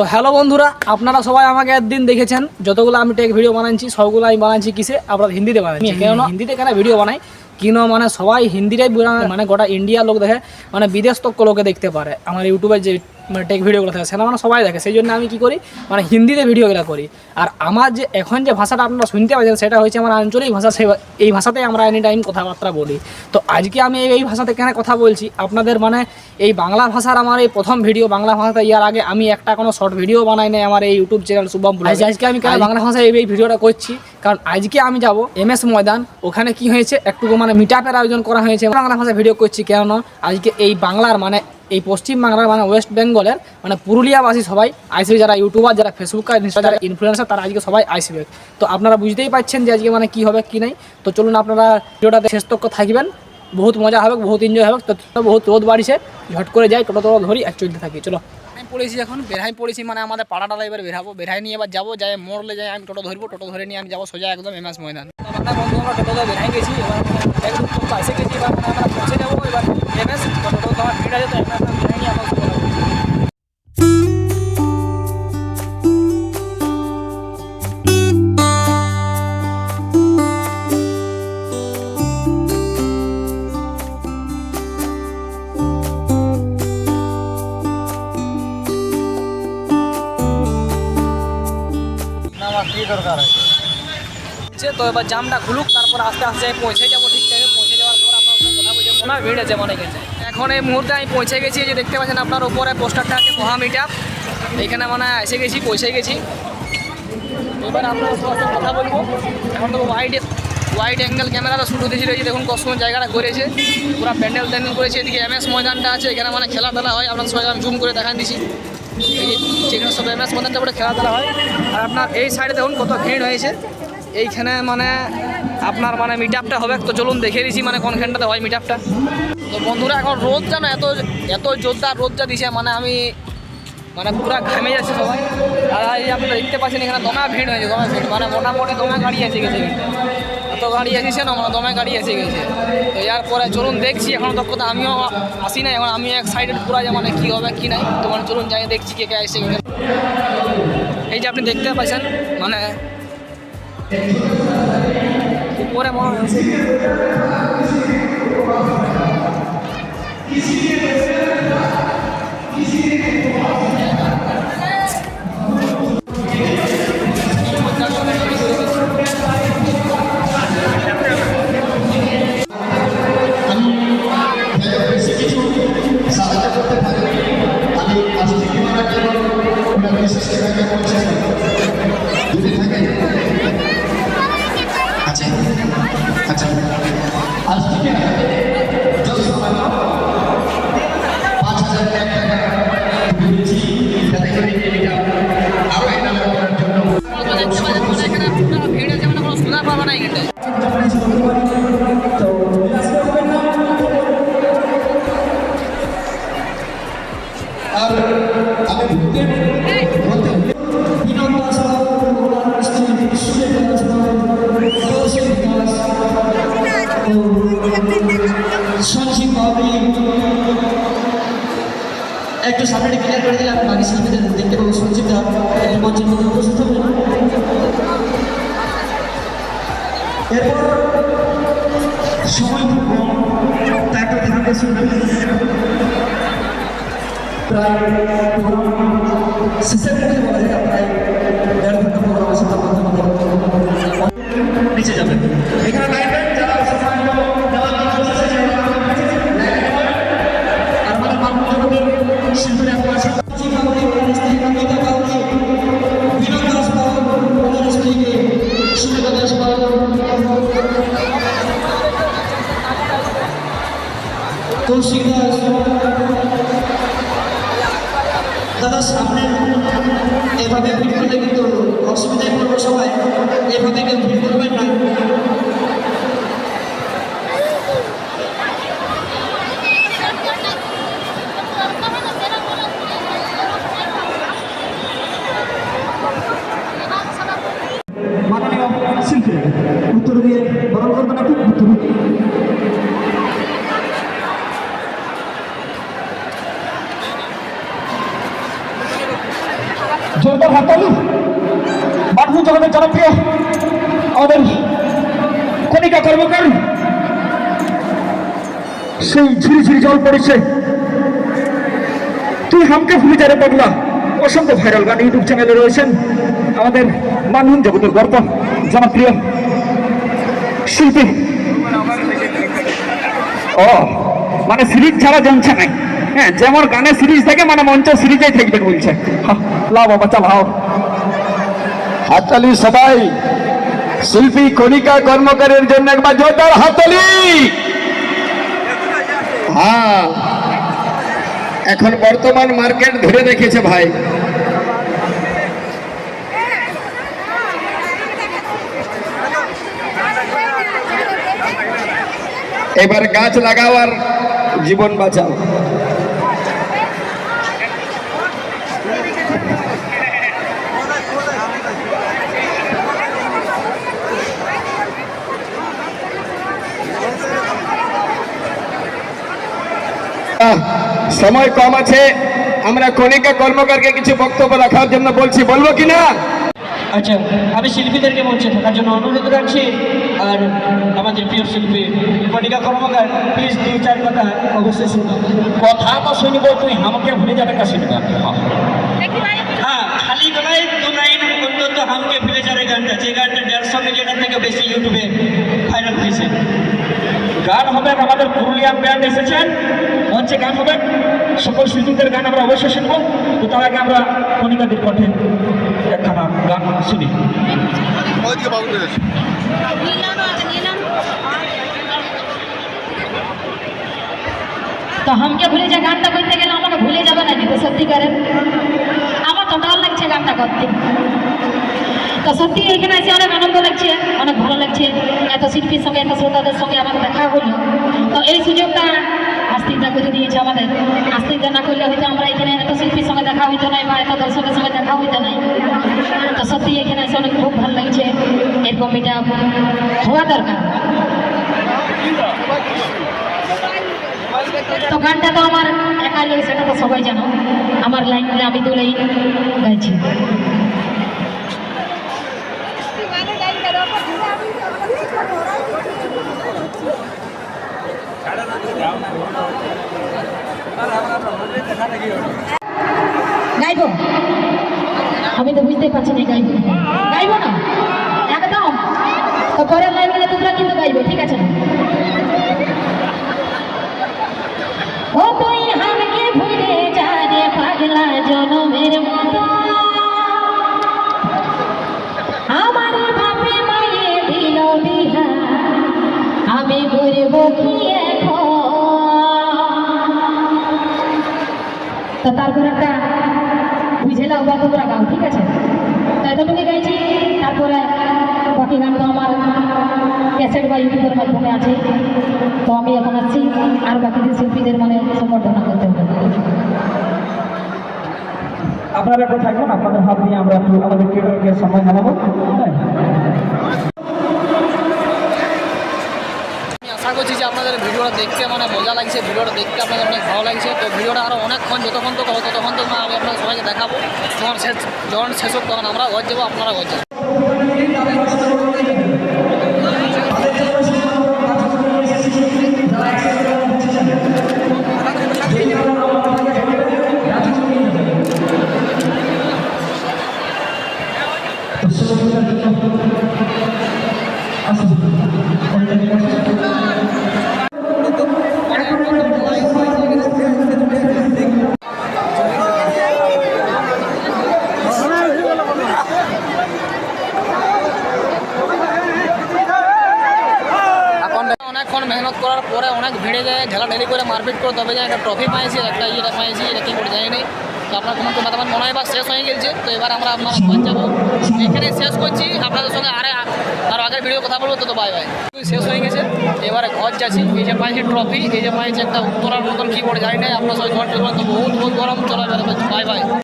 তো হ্যালো বন্ধুরা আপনারা সবাই আমাকে একদিন দেখেছেন। যতগুলো আমি টেক ভিডিও বানাচ্ছি সবগুলো আমি বানাচ্ছি কিসে? আপনারা হিন্দিতে বানাচ্ছি কেন হিন্দিতে কেন ভিডিও বানাই? কেন মানে সবাই হিন্দিটাই মানে গোটা ইন্ডিয়ার লোক দেখে মানে বিদেশ তক লোকে দেখতে পারে। আমার ইউটিউবে যে মানে টেক ভিডিওগুলো থাকে সেটা মানে সবাই দেখে সেই জন্য আমি কি করি মানে হিন্দিতে ভিডিওগুলো করি। আর আমার যে এখন যে ভাষাটা আপনারা শুনতে পাচ্ছেন সেটা হচ্ছে আমার আঞ্চলিক ভাষা সেই এই ভাষাতেই আমরা এনি টাইম কথাবার্তা বলি। তো আজকে আমি এই- এই ভাষাতে কেন কথা বলছি? আপনাদের মানে এই বাংলা ভাষার আমার এই প্রথম ভিডিও বাংলা ভাষাতে ইয়ার আগে আমি একটা কোনো শর্ট ভিডিও বানাই নাই আমার এই ইউটিউব চ্যানেল শুভম। আজকে আমি কেন বাংলা ভাষায় এই এই ভিডিওটা করছি? কারণ আজকে আমি যাব এম এস ময়দান ওখানে কি হয়েছে একটু মানে মিট আয়োজন করা হয়েছে। বাংলা ভাষায় ভিডিও করছি কেন আজকে এই বাংলার মানে এই পশ্চিমবাংলার মানে ওয়েস্ট বেঙ্গলের মানে পুরুলিয়াবাসী সবাই আইসিবি যারা ইউটিউবার যারা ফেসবুক আর ইনফ্লুয়েন্সার তারা আজকে সবাই আইসিবি তো আপনারা বুঝতেই পারছেন যে আজকে মানে কী হবে, কি নাই। তো চলুন আপনারা ভিডিওটাতে শেষ তক থাকবেন। বহুত মজা হবে, বহুত এনজয় হবে। তো বহুত রোদ বাড়িছে। ঝট করে যাই টোটো টোটো ধরি এক চলতে থাকি। চলো। আমি পড়েছি এখন বেড়াই পড়েছি মানে আমাদের পাড়াটা এবার বেরাবো বেড়াই নিয়ে এবার যাব যাই মোড়লে যাই আমি টোটো ধরবো, টোটো ধরে নিয়ে আমি যাব সোজা একদম এমএস ময়দান। বন্ধু, আমরা টোটো বেড়াই গেছি, এবার কাছে গেছি, এবার পৌঁছে যাব, এবার এমএস টোটো আমার ভিড় আছে তো এমএস আমি বেড়াই নিয়ে হচ্ছে তো এবার জামটা খুলুক, তারপর আস্তে আস্তে পৌঁছে যাব ঠিক টাইমে পৌঁছে যাওয়ার পর আপনার সাথে কথা ভিড় আছে, মনে গেছে। এখন এই মুহূর্তে আমি পৌঁছে গেছি যে দেখতে পাচ্ছেন আপনার উপরে পোস্টারটা আছে মহা মিটা এখানে মানে এসে গেছি, পৌঁছে গেছি। এবার আপনার কথা বলব। এখন তো ওয়াইড ওয়াইড অ্যাঙ্গেল ক্যামেরাটা শুরু দিয়েছিল, এই দেখুন সুন্দর জায়গাটা করেছে পুরো প্যান্ডেল ট্যান্ডেল করেছে, এদিকে এম এস ময়দানটা আছে, এখানে মানে খেলা টেলা হয় আপনার সবাই জুম করে দেখান দিছি। এই সব এম এস ময়দানটা পুরো খেলাধুলা হয়। আর আপনার এই সাইডে দেখুন কত ভিড় হয়েছে। এইখানে মানে আপনার মানে মিট আপটা হবে। তো চলুন দেখে দিছি মানে কোনখানটাতে হয় মিট আপটা তো বন্ধুরা, এখন রোদ যেন এত এত জোরদার রোদটা দিছে মানে আমি মানে পুরো ঘামে যাচ্ছে সবাই। আর এই আপনারা দেখতে পাচ্ছেন এখানে দমা ভিড় হয়েছে, দমা ভিড় মানে মোটামুটি দমা গাড়ি এসে গেছে। এত গাড়ি এসেছে না মানে দমে গাড়ি এসে গেছে। তো এর পরে চলুন দেখছি, এখন তো কথা আমিও আসি নাই, এখন আমি এক সাইডে পুরো যে মানে কী হবে, কী নাই। তো মানে চলুন যাই, দেখছি কে কে এসে গেছে। এই যে আপনি দেখতে পাচ্ছেন মানে উপরে মনে বেশি একটু সামনে ক্লিয়ার করে দিলে আমি বাকি শিল্পীদের দেখতে পাবো সঞ্জীব দা মঞ্চের মধ্যে উপস্থিত হবেন সময় খুব কম তা একটু প্রায় শেষের মধ্যে বলা দেড় ঘণ্টা পনেরো বছর নিচে যাবেন। এখানে এভাবে কেউ ভুল করবেন না মাননীয় শিল্পী উত্তর দিয়ে বরণ করবেন একটু উত্তর জোরদার হাততালি মানভূম জগতের জনপ্রিয় আমাদের কণিকা কর্মকার সেই ঝিরি ঝিরি জল পড়েছে। তুই হামকে ভুলে যারে পাগলা। অসংখ্য ভাইরাল গান ইউটিউব চ্যানেলে রয়েছেন। আমাদের মানভূম জগতের গর্ব জনপ্রিয় শিল্পী। ও মানে সিরিজ ছাড়া জমছে নাই। হ্যাঁ যেমন গানে সিরিজ থাকে মানে মঞ্চ সিরিজেই থাকবে বলছে। লাও বাবা, চালাও। হাততালি সবাই। শিল্পী, কণিকা, কর্মকারের জন্য একবার জোরদার হাততালি। হ্যাঁ। এখন বর্তমান মার্কেট ধরে রেখেছে ভাই। এবার গাছ লাগাও আর জীবন বাঁচাও। সময় কম আছে। আমরা কণিকা কর্মকারকে কিছু বক্তব্য রাখার জন্য বলছি। বলব কি না আচ্ছা আমি শিল্পীদেরকে মঞ্চে থাকার জন্য অনুরোধ রাখছি। আর আমাদের প্রিয় শিল্পী কণিকা কর্মকার প্লিজ দু চার কথা অবশ্যই শুনব। কথা তো শুনব তুই আমাকে ভুলে যাবে কা শুনব? হ্যাঁ খালি গলায় দু লাইন অন্তত হামকে যাবে গানটা, যে গানটা দেড়শো মিলিয়নের থেকে বেশি ইউটিউবে ভাইরাল হয়েছে। গান হবে আমাদের পুরুলিয়া ব্যান্ড এসেছেন। মঞ্চে গান হবে। সকল শিল্পীদের গান আমরা অবশ্যই শুনব। তো তার আগে আমরা কণিকাদের কণ্ঠে একখানা গান। শুনি। তো হামকে ভুলে যা গানটা করতে গেলে আমাকে ভুলে যাবে না তো সত্যিকারের আমার তো ডর লাগছে গানটা করতে। সত্যি এখানে এসে অনেক আনন্দ লাগছে, অনেক ভালো লাগছে। এত শিল্পীর সঙ্গে, এত শ্রোতাদের সঙ্গে আমার দেখা হলো। তো এই সুযোগটা আস্তিকটা করে দিয়েছে আমাদের। আস্তিকটা না করলে হয়তো আমরা এখানে এত শিল্পীর সঙ্গে দেখা হইতো না বা এত দর্শকের সঙ্গে দেখা হইতো না তো সত্যি এখানে এসে অনেক খুব ভালো লাগছে। এরকম এটা হওয়া দরকার। তো গানটা তো আমার একা নেই সেটা তো সবাই জানো। আমার লাইন আমি দু লাইন গাইছি। বুঝতে পারছি না? একদম। তো পরের লাইনে তোমরা কিন্তু গাইবে, ঠিক আছে? ও ভুলে যা পাগলা জনমের আমি কি তারপর একটা বুঝে নাও বা তোমরা গাও, ঠিক আছে? তো গাইছি, তারপরে বাকি গান তো আমার ক্যাসেট বা ইউটিউবের মাধ্যমে আছে। তো আমি এখন আসছি, আর বাকিদের শিল্পীদের মানে সম্বর্ধনা করতে হবে। আপনারা এখন থাকবেন, আপনাদের হাত নিয়ে আমরা একটু আমাদের ক্রিকেটকে সময় জানাব হ্যাঁ আমি আশা করছি যে আপনাদের ভিডিওটা দেখতে মানে মজা লাগছে, ভিডিওটা দেখতে আপনাদের অনেক ভালো লাগছে। তো ভিডিওটা আরও অনেকক্ষণ যতক্ষণ তো ততক্ষণ তো আমি আপনাদের সবাইকে দেখাবো। যখন শেষ যখন শেষ হোক তখন আমরা ঘর যাব আপনারা ঘর যাবেন। মারপিট যে একটা ট্রফি পাইছি, একটা ইয়েটা পাইছি, এটা কি করে যায়নি তো আপনার কোনো তো মতামত মনে হয় বা শেষ হয়ে গেছে। তো এবার আমরা আপনার যাব। এখানে শেষ করছি। আপনাদের সঙ্গে আরে আর আগের ভিডিও কথা বলব, তো তো বাই বাই শেষ হয়ে গেছে। এবারে ঘর যাচ্ছি। এই যে পাইছি ট্রফি এই যে পাইছি একটা উত্তরার মতন কী করে জানি না আপনার সঙ্গে ঘর চলবেন তো বহুত বহুত গরম, চলা যাবে বাই বাই